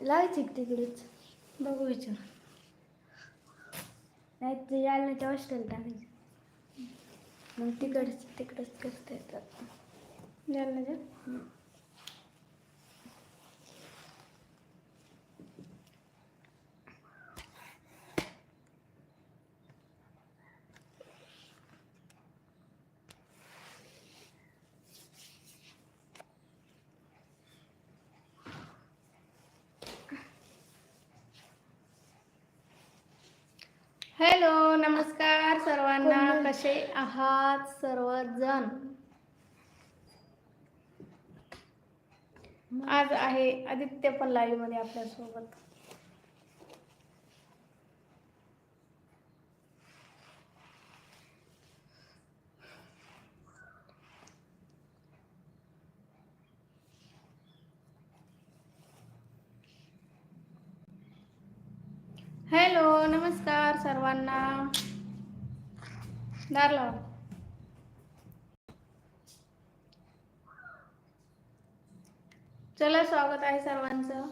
लावायची तिकडेच बघू विचार. नाही तर यायला हॉस्टेल टाकायचं. मग तिकडच तिकडच करता येतात जालन्याच्या? हॅलो नमस्कार सर्वांना कसे आहात सर्वजण. आज आहे आदित्य पण लाईव्हमध्ये आपल्यासोबत हॅलो नमस्कार सर्वांना. दार लावा. चला स्वागत आहे सर्वांचं.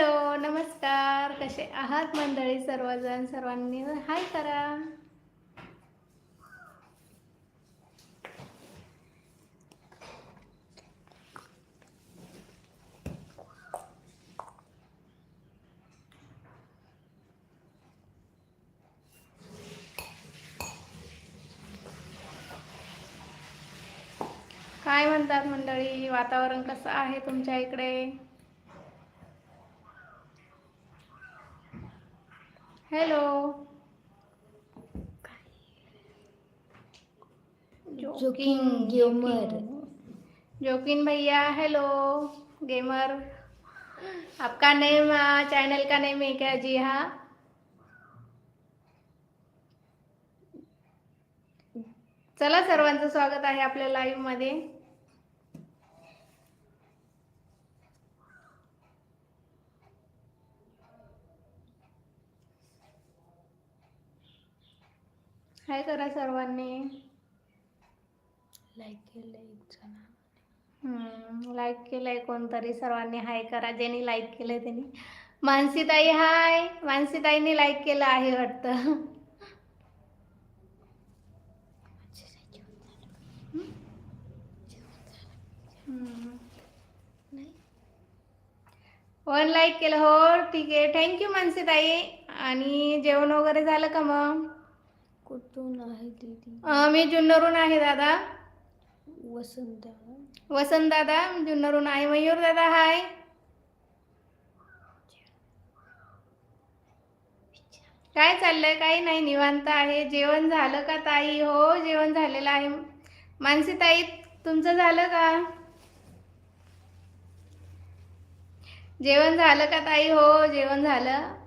हॅलो नमस्कार. कसे आहात मंडळी सर्वजण? सर्वांनी हाय करा. काय म्हणतात मंडळी? वातावरण कसं आहे तुमच्या इकडे? हॅलो जोकिंग गेमर जोकिन भैया हेलो गेमर आपका नेम चैनल का नेम है क्या? जी हाँ. चला सर्वांचं स्वागत आहे आपल्या लाईव्ह हाय करा सर्वांनी? लाईक केलं एक जण लाईक केलंय कोणतरी सर्वांनी. हाय करा ज्यांनी लाईक केलंय त्यांनी. मानसीताई हाय. मानसीताईने लाईक केलं आहे वाटतं. नाही वन लाईक केलं. हो ठीक आहे. थँक्यू मानसीताई. आणि जेवण वगैरे झालं का मग? कुठून आहे दीदी? अं, मी जुन्नरहून आहे दादा. वसंत वसंत दादा जुन्नरहून आहे. मयूर दादा हाय. काय चाललंय? काही नाही निवांत आहे. जेवण झालं का ताई? हो जेवण झालेलं आहे. मानसी ताई तुमचं झालं का? जेवण झालं का ताई? हो जेवण झालं.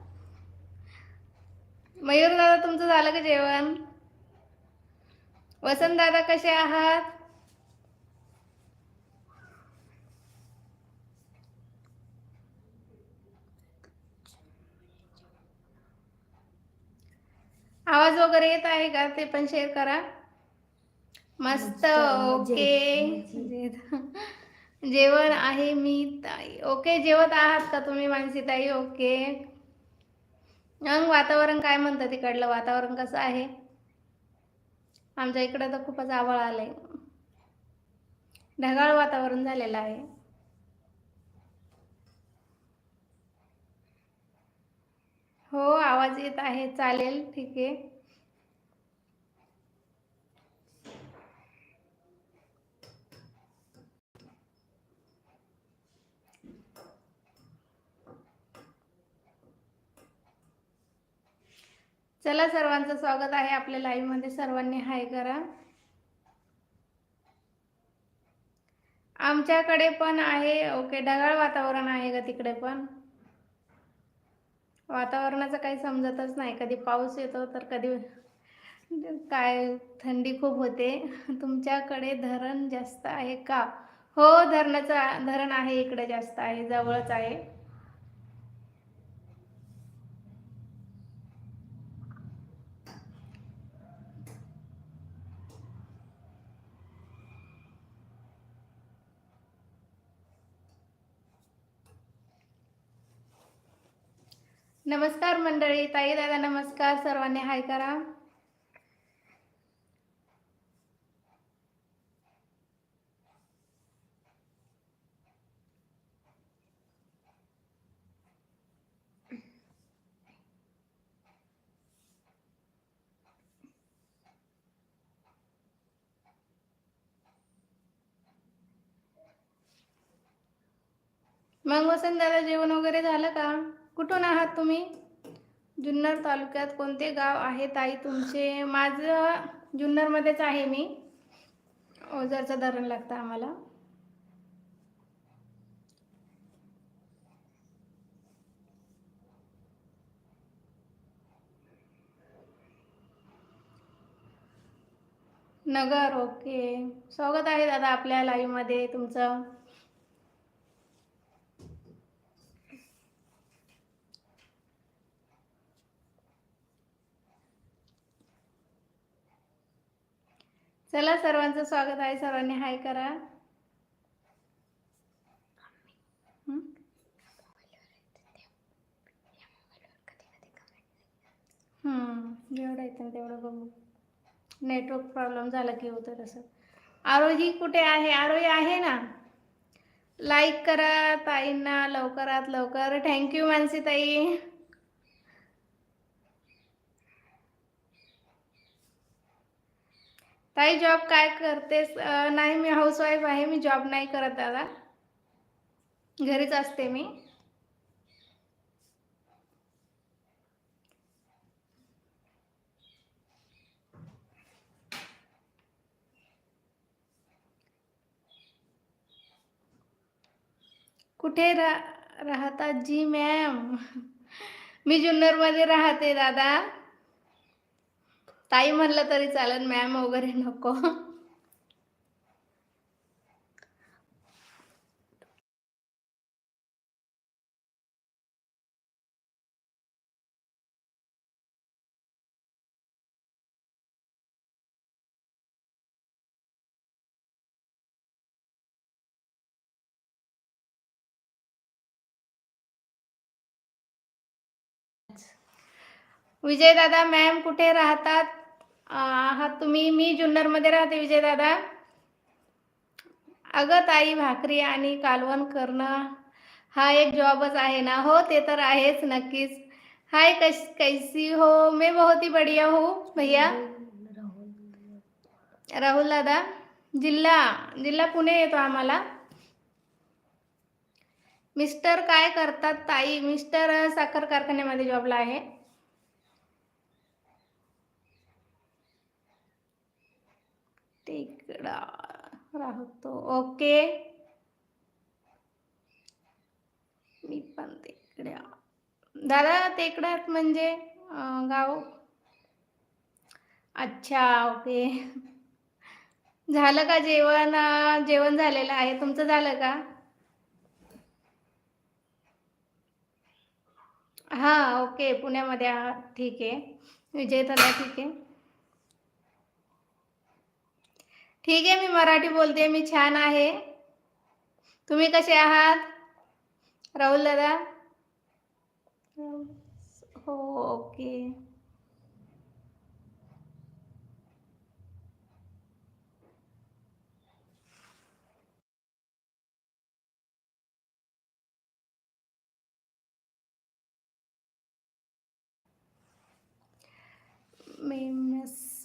मयूर दादा तुमचं झालं का जेवण? वसंत दादा कसे आहात? आवाज वगैरे येत आहे का? ते पण शेअर करा. मस्त ओके जेवण आहे मी ताई. ओके जेवत आहात का तुम्ही मानसी ताई? ओके मग वातावरण काय म्हणतं तिकडलं? वातावरण कसं आहे? आमच्या इकडं तर खूपच आभाळ आलंय. ढगाळ वातावरण झालेलं आहे. हो आवाज येत आहे. चालेल ठीक आहे. चला सर्वांचं स्वागत आहे आपल्या लाईव्हमध्ये. सर्वांनी हाय करा. आमच्याकडे पण आहे. ओके ढगाळ वातावरण आहे का तिकडे पण. वातावरणाचं काही समजतच नाही. कधी पाऊस येतो तर कधी काय थंडी खूप होते. तुमच्याकडे धरण जास्त आहे का? हो धरणाचं धरण आहे इकडे जास्त आहे जवळच आहे. नमस्कार मंडळी ताई दादा नमस्कार सर्वांनी हाय करा. मग वसंत दादा जेवण वगैरे झालं का? कुठून आहात तुम्ही? जुन्नर तालुक्यात कोणते गाव आहे? ताई तुमचे माझं जुन्नरमध्येच आहे मी. ओझरचं धरण लागतं आम्हाला. नगर ओके. स्वागत आहे दादा आपल्या लाईव्हमध्ये तुमचं. चला सर्वांचं स्वागत आहे. सर्वांनी हाय करा. जेवढं येतं तेवढं बघू. नेटवर्क प्रॉब्लेम झाला की होतं तसं. आरोही कुठे आहे? आरोही आहे ना? लाईक करा ताईंना लवकरात लवकर. थँक्यू मानसी ताई ताई जॉब काय करतेस? नाही मी हाऊसवाईफ आहे. मी जॉब नाही करत दादा. घरीच असते मी. कुठे रा राहतात जी मॅम मी जुन्नरमध्ये राहते दादा. ताई म्हणलं तरी चालेल मॅम वगैरे नको. विजय दादा मॅम कुठे राहतात? आहात तुम्ही मी जुन्नरमध्ये राहते विजय दादा अगं ताई भाकरी आणि कालवण करणं हा एक जॉबच आहे ना? हो ते तर आहेच नक्कीच. हाय कश कैसी हो? मैं बहुत ही बढ़िया हूँ भैया. राहुल दादा जिल्हा जिल्हा पुणे येतो आम्हाला. मिस्टर काय करतात ताई? मिस्टर साखर कारखान्यामध्ये जॉबला आहे. तिकडा राहतो. ओके. मी पण तिकड्या दादा तेकड्यात म्हणजे गाव? अच्छा ओके. झालं का जेवण? जेवण झालेलं आहे. तुमचं झालं का? हा ओके. पुण्यामध्ये आहात. ठीक आहे. विजय ठीक आहे. ठीक आहे मी मराठी बोलते मी छान आहे. तुम्ही कसे आहात? राहुल दादा? हो, हो ओके.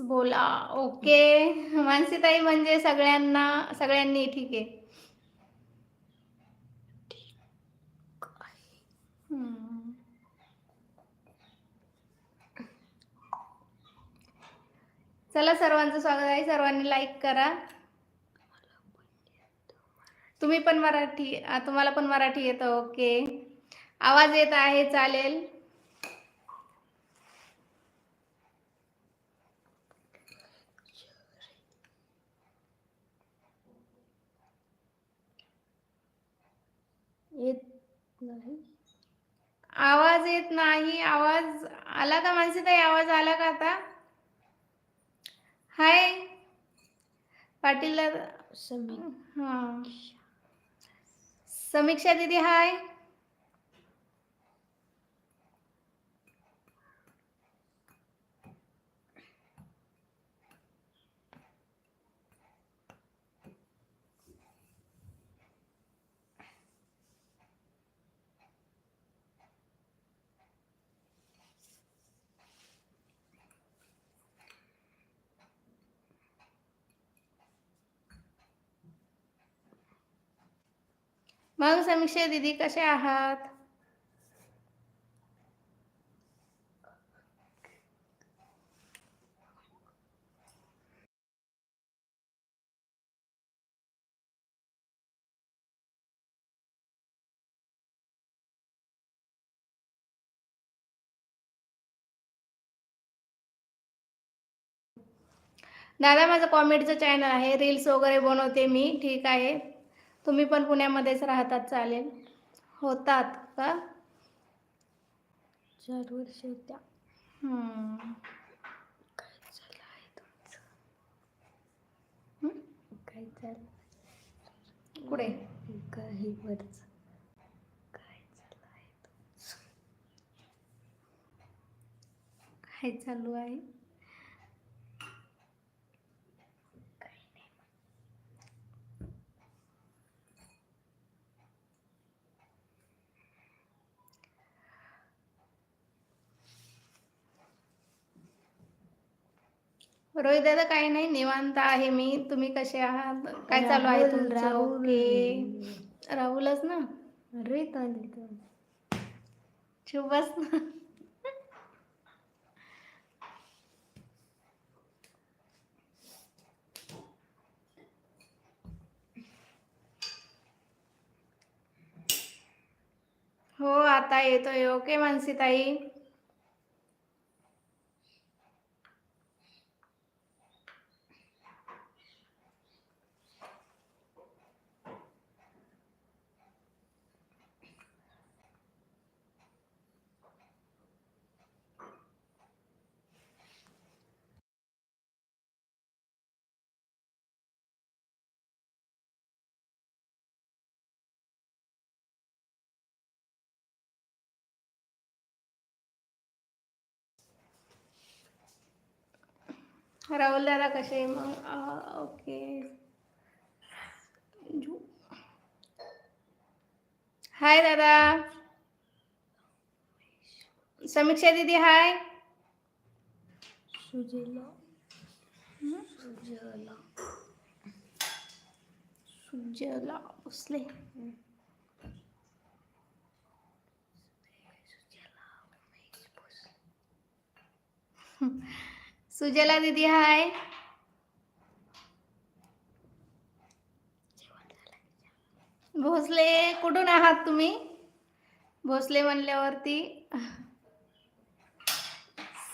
बोला. ओके. मानसीताई म्हणजे सगळ्यांना सगळ्यांनी ठीक आहे. चला सर्वांचं स्वागत आहे. सर्वांनी लाईक करा. तुम्ही पण मराठी तुम्हाला पण मराठी येतं. ओके. आवाज येत आहे चालेल. नाही. आवाज येत नाही. आवाज आला का मानसीताई आवाज आला का आता? हाय. पाटील समी हा. समीक्षा दीदी हाय. मग समीक्षा दीदी कसे आहात? दादा माझं कॉमेडीचं चॅनल आहे. रील्स वगैरे बनवते मी. ठीक आहे. तुम्ही पण पुण्यामध्येच राहतात चालेल. होतात का? चार वर्ष त्या हम्म. काय झालं आहे तुमचं? काय झालं कुठे? काही वरच. काय झालं आहे तुमचं? काय चालू आहे? रोहित दादा काही नाही निवांत आहे मी. तुम्ही कसे आहात? काय चालू आहे तुमचं? राहुल. ओके. राहुलच ना? तर शुभच ना. हो आता येतोय. ओके मानसीताई. राहुल दादा कसे मग? ओके. हाय दादा. समीक्षा दीदी हाय सुजेला. सुजला. सुजला भोसले. सुजला दीदी हाय. भोसले कुठून आहात तुम्ही? भोसले म्हणल्यावरती.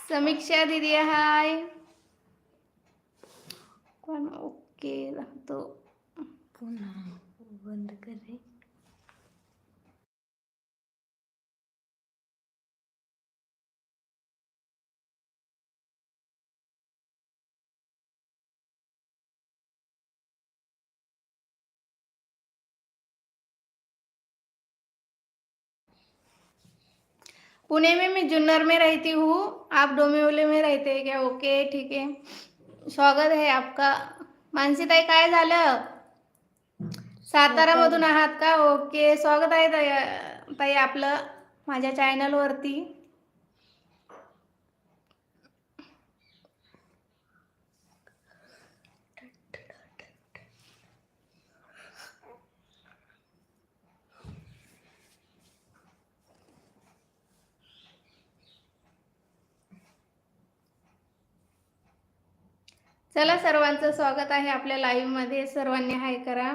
समीक्षा दीदी हाय. कोण ओके राहतो? पुन्हा बंद कर पुणे में मैं जुन्नर में रहती हूँ। आप डोंबिवली में रहते हैं क्या? ओके ठीक है। स्वागत आहे आपका। मानसीताई काय झालं? सातारामधून आहात का? ओके स्वागत आहे ताई ताई आपलं माझ्या चॅनलवरती चला सर्वांचं स्वागत आहे आपल्या लाईव्हमध्ये. सर्वांनी हाय करा.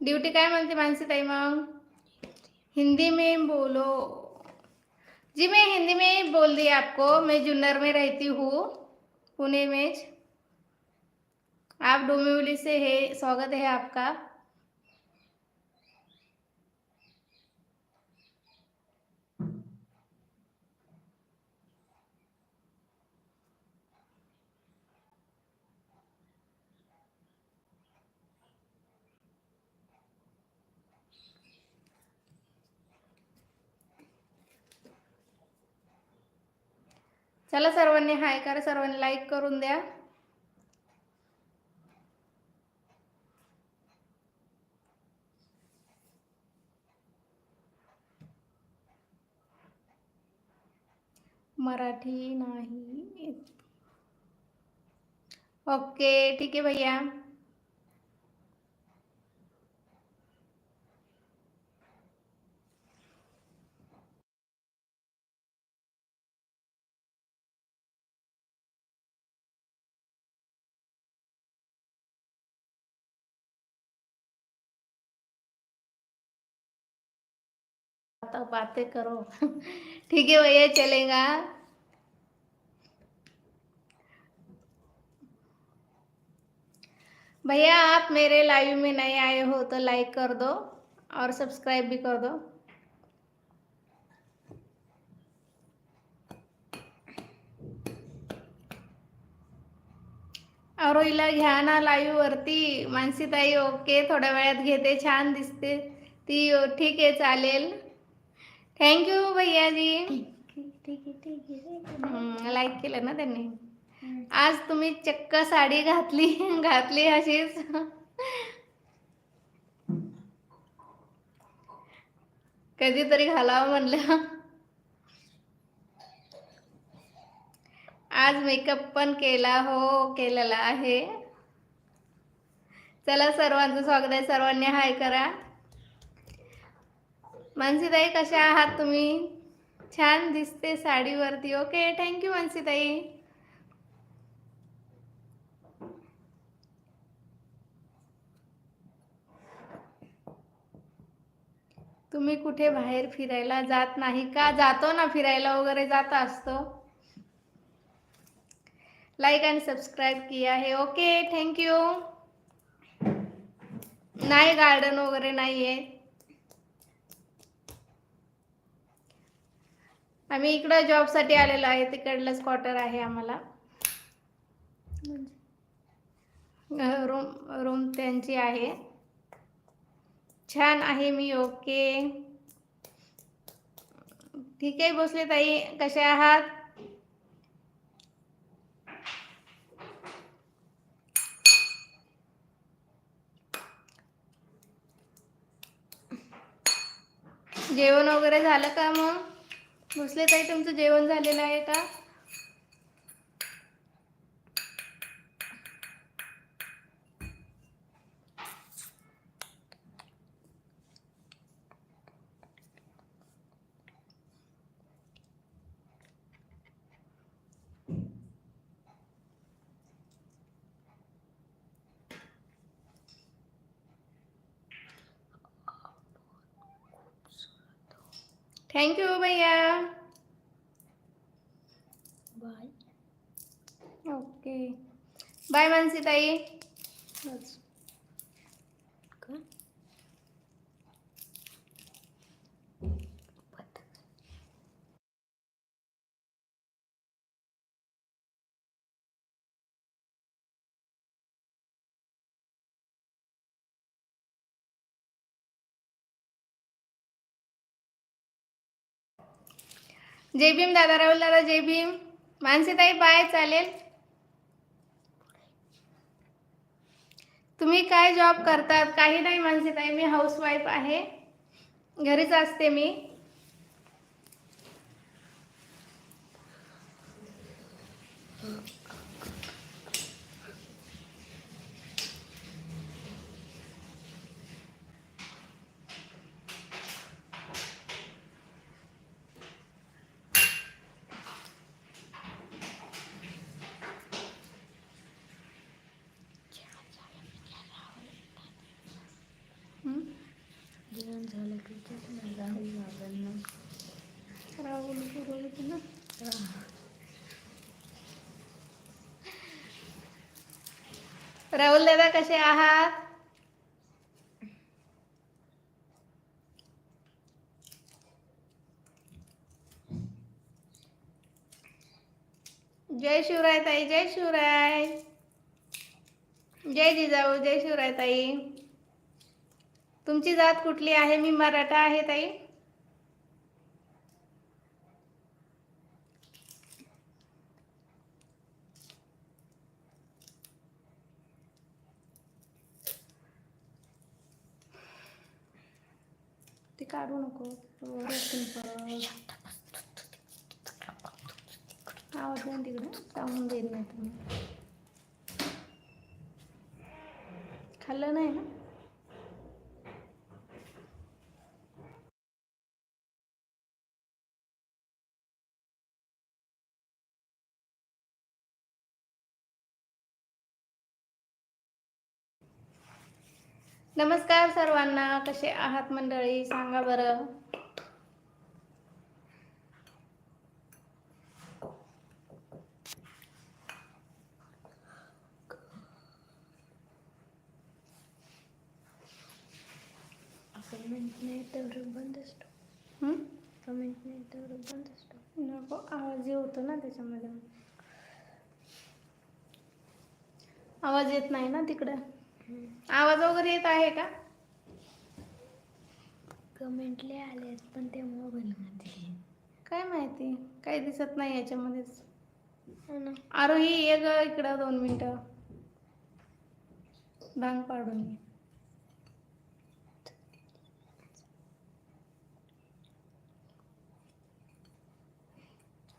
ड्यूटी काय म्हणते मानसी ताई मग? हिंदी में बोलो. जी मैं हिंदी में बोल दी आपको मैं जुन्नर में रहती हूँ पुणे में. आप डोंबिवली से है स्वागत है आपका. चला सर्वांनी हाय करा सर्वांनी लाईक करून द्या. मराठी नाही. ओके ठीक आहे भैया. बातें करो। ठीक है भैया चलेगा। भैया आप मेरे लाइव में नए आए हो तो लाइक कर दो और सब्सक्राइब भी कर दो। अरोईला घ्या ना लाईव वरती। मानसीताई ओके थोड्या वेळात घेते छान दिसते ती ठीक आहे चालेल। थँक्यू भैयाजी. लाईक केलं ना त्यांनी. आज तुम्ही चक्क साडी घातली घातली अशीच. कधीतरी घालावं म्हणलं. आज मेकअप पण केला हो केलेला आहे. चला सर्वांचं स्वागत आहे. सर्वांनी हाय करा. मानसीताई कशा आहात तुम्ही? छान दिसते साडीवरती ओके? थँक्यू मानसीताई. तुम्ही कुठे बाहेर फिरायला जात नाही का? जातो ना फिरायला वगैरे जात असतो. लाईक आणि सबस्क्राईब किया आहे ओके? थँक्यू नाही गार्डन वगैरे नाही आहे आम्ही इकडं जॉबसाठी आलेलो आहे तिकडलंच क्वार्टर आहे आम्हाला. रूम रूम त्यांची आहे. छान आहे मी ओके ठीक आहे भोसले ताई कसे आहात? जेवण वगैरे झालं का मग? भोसले ताई तुमचं जेवण झालेलं आहे का थँक्यू भैया बाय ओके बाय मानसीताई. जय भीम दादा राहुल दादा जय भीम. मानसीताई बाय चालेल. तुम्ही काय जॉब करतात? काही नाही मानसीताई मी हाऊसवाईफ आहे. घरीच असते मी हं? जेवण झालं की विचार ना राहुल बाबांना राहुल बरोबर ना हा. राहुल दादा कसे आहात जय शिवराय ताई जय शिवराय जय जिजाऊ जय शिवराय ताई तुमची जात कुठली आहे? मी मराठा आहे ताई ते काढू नको एवढं simple. आवाज नाही तिकडे सांगून देत नाही तुम्ही खाल्लं नाही ना नमस्कार सर्वांना कसे आहात मंडळी? सांगा बरं. नको आवाज होतो ना त्याच्यामध्ये. आवाज येत नाही ना तिकडं? आवाज वगैरे येत आहे का? कमेंटले आले पण ते मोबाईलमध्ये काय माहिती? काही दिसत नाही याच्यामध्येच. हो आरोही ये ग इकडं दोन मिनिटं. भांग पाडून ये.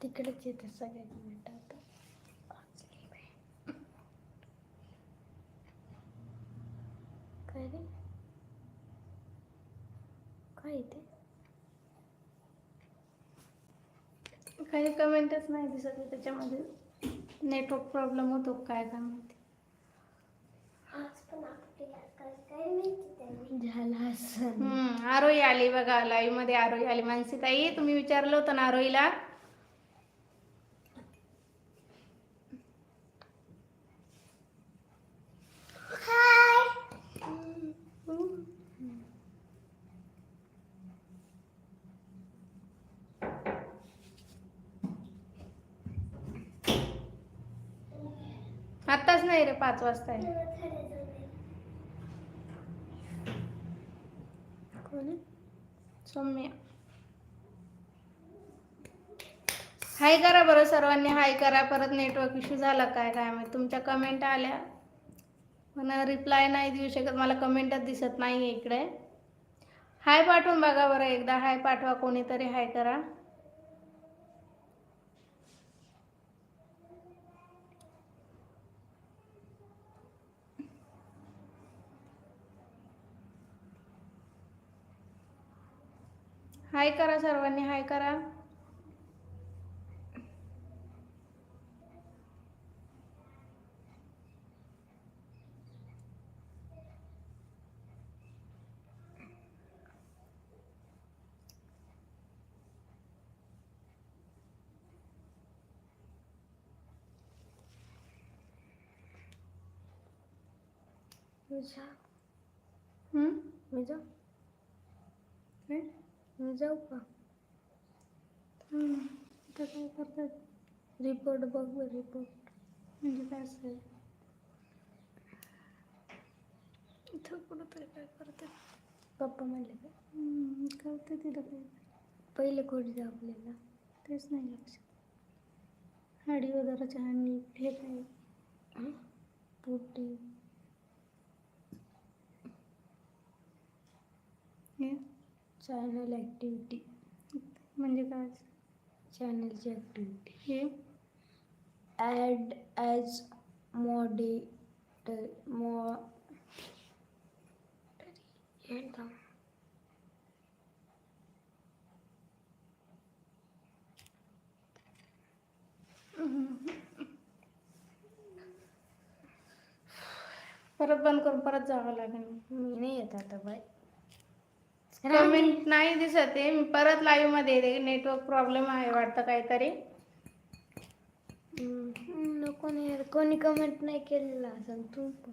तिकडेच येते सगळे कमेंट आता काय रे काय येते कमेंटच नाही दिसत आहे त्याच्यामध्ये नेटवर्क प्रॉब्लेम होतो काय काय माहिती. आरोही आली बघा लाईव्हमध्ये आरोही आली. मानसी ताई तुम्ही विचारलं होतं ना आरोहीला? आत्ताच नाही रे पाच वाजता आहे. सौम्या. हाय करा बरं सर्वांनी हाय करा. परत नेटवर्क इश्यू झाला काय काय माहिती. तुमच्या कमेंट आल्या. पण रिप्लाय नाही देऊ शकत. मला कमेंटच दिसत नाही आहे इकडे. हाय पाठवून बघा बरं एकदा. हाय पाठवा कोणीतरी हाय करा. हाय करा सर्वांनी हाय करा. मी जा हम्म? मी जाऊ काय? का. आता काय करतात? रिपोर्ट बघ रिपोर्ट म्हणजे काय असेल? इथं कुठंतरी काय करतात? पप्पा म्हणले का? हम्म, करते तिथं काय? पहिले कोण जा आपल्याला. तेच नाही लक्षात हाडी वगैरे आणि हे काय? पुटी हे चॅनल ॲक्टिव्हिटी म्हणजे काय? चॅनलची ॲक्टिव्हिटी हे? ॲड ॲज मॉडेटर मॉ परत बंद करून परत जावं लागेल. मी नाही येत आता बाय. कमेंट नाही दिसत आहे. मी परत लाईव्हमध्ये येते. नेटवर्क प्रॉब्लेम आहे वाटतं काहीतरी. नको नाही यार. कोणी कमेंट नाही केलेलं असं तू पण.